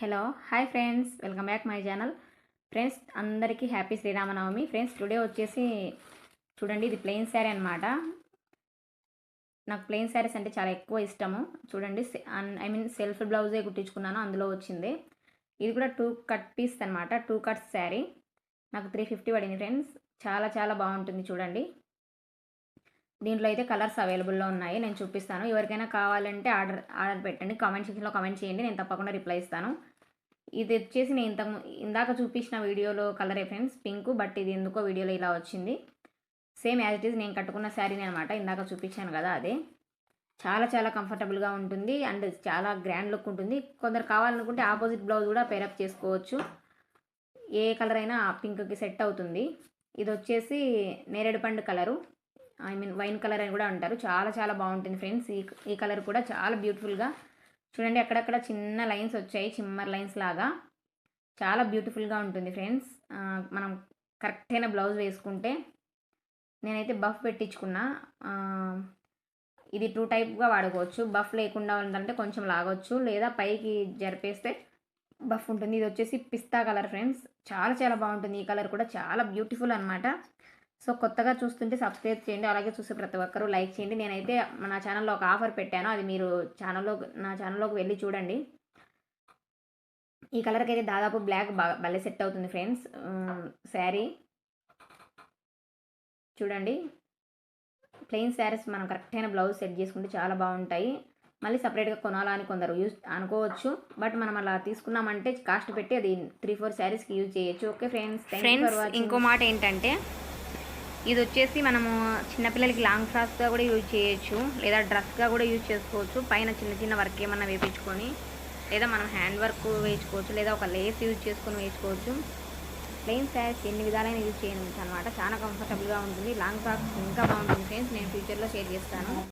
Hello hi friends. Welcome back my channel. Friends అందరికీ happy Sri Rama Navami. Friends today వచ్చేసి చూడండి ఇది ప్లెయిన్ శారీ అనమాట నాకు ప్లెయిన్ శారీస్ అంటే చాలా ఎక్కువ ఇష్టము. చూడండి ఐ మీన్ సెల్ఫ్ బ్లౌజే కుట్టించుకున్నాను అందులో వచ్చింది. ఇది కూడా టూ కట్ పీస్ అనమాట టూ కట్స్ శారీ. నాకు త్రీ ఫిఫ్టీ పడింది ఫ్రెండ్స్. చాలా చాలా బాగుంటుంది చూడండి. దీంట్లో అయితే కలర్స్ అవైలబుల్లో ఉన్నాయి. నేను చూపిస్తాను. ఎవరికైనా కావాలంటే ఆర్డర్ ఆర్డర్ పెట్టండి. కామెంట్ సెక్షన్లో కామెంట్ చేయండి. నేను తప్పకుండా రిప్లై ఇస్తాను. ఇది వచ్చేసి నేను ఇంత ఇందాక చూపించిన వీడియోలో కలర్ ఫ్రెండ్స్. పింక్ బట్ ఇది ఎందుకో వీడియోలో ఇలా వచ్చింది. సేమ్ యాజ్ ఇట్ ఈజ్ నేను కట్టుకున్న శారీని అనమాట ఇందాక చూపించాను కదా అదే. చాలా చాలా కంఫర్టబుల్గా ఉంటుంది. అండ్ చాలా గ్రాండ్ లుక్ ఉంటుంది. కొందరు కావాలనుకుంటే ఆపోజిట్ బ్లౌజ్ కూడా పేరప్ చేసుకోవచ్చు. ఏ కలర్ అయినా పింక్కి సెట్ అవుతుంది. ఇది వచ్చేసి నేరేడు పండు colour. I mean wine colour అని కూడా అంటారు. చాలా చాలా బాగుంటుంది ఫ్రెండ్స్. ఈ ఈ కలర్ కూడా చాలా బ్యూటిఫుల్గా చూడండి అక్కడక్కడ చిన్న లైన్స్ వచ్చాయి చిమ్మర్ లైన్స్ లాగా. చాలా బ్యూటిఫుల్గా ఉంటుంది ఫ్రెండ్స్. మనం కరెక్ట్ అయిన బ్లౌజ్ వేసుకుంటే నేనైతే బఫ్ పెట్టించుకున్నా. ఇది టూ టైప్గా వాడుకోవచ్చు. బఫ్ లేకుండా ఉందంటే కొంచెం లాగొచ్చు. లేదా పైకి జరిపేస్తే బఫ్ ఉంటుంది. ఇది వచ్చేసి పిస్తా కలర్ ఫ్రెండ్స్. చాలా చాలా బాగుంటుంది. ఈ కలర్ కూడా చాలా బ్యూటిఫుల్ అనమాట సో కొత్తగా చూస్తుంటే సబ్స్క్రైబ్ చేయండి. అలాగే చూసే ప్రతి ఒక్కరూ లైక్ చేయండి. నేనైతే నా ఛానల్లో ఒక ఆఫర్ పెట్టాను. అది మీరు ఛానల్లో నా ఛానల్లోకి వెళ్ళి చూడండి. ఈ కలర్కి అయితే దాదాపు బ్లాక్ బాగా భలే సెట్ అవుతుంది ఫ్రెండ్స్. శారీ. చూడండి. ప్లెయిన్ శారీస్ మనం కరెక్ట్ అయిన బ్లౌజ్ సెట్ చేసుకుంటే చాలా బాగుంటాయి. మళ్ళీ సపరేట్గా కొనాలా అని కొందరు యూజ్ అనుకోవచ్చు. బట్ మనం అలా తీసుకున్నామంటే కాస్ట్ పెట్టి అది త్రీ ఫోర్ శారీస్కి యూజ్ చేయొచ్చు. Okay friends. ఫ్రెండ్స్ ఇంకో మాట ఏంటంటే ఇది వచ్చేసి మనము చిన్నపిల్లలకి లాంగ్ ఫ్రాక్స్గా కూడా యూజ్ చేయొచ్చు లేదా డ్రెస్గా కూడా యూజ్ చేసుకోవచ్చు. పైన చిన్న చిన్న వర్క్ ఏమన్నా వేయించుకొని లేదా మనం హ్యాండ్ వర్క్ వేయించుకోవచ్చు లేదా ఒక లేస్ యూజ్ చేసుకొని వేయించుకోవచ్చు ప్లెయిన్ శారీస్ ఎన్ని విధాలైన యూజ్ చేయవచ్చు అనమాట చాలా కంఫర్టబుల్గా ఉంటుంది. లాంగ్ ఫ్రాక్స్ ఇంకా బాగుంటుంది ఫ్రెండ్స్. నేను ఫ్యూచర్లో షేర్ చేస్తాను.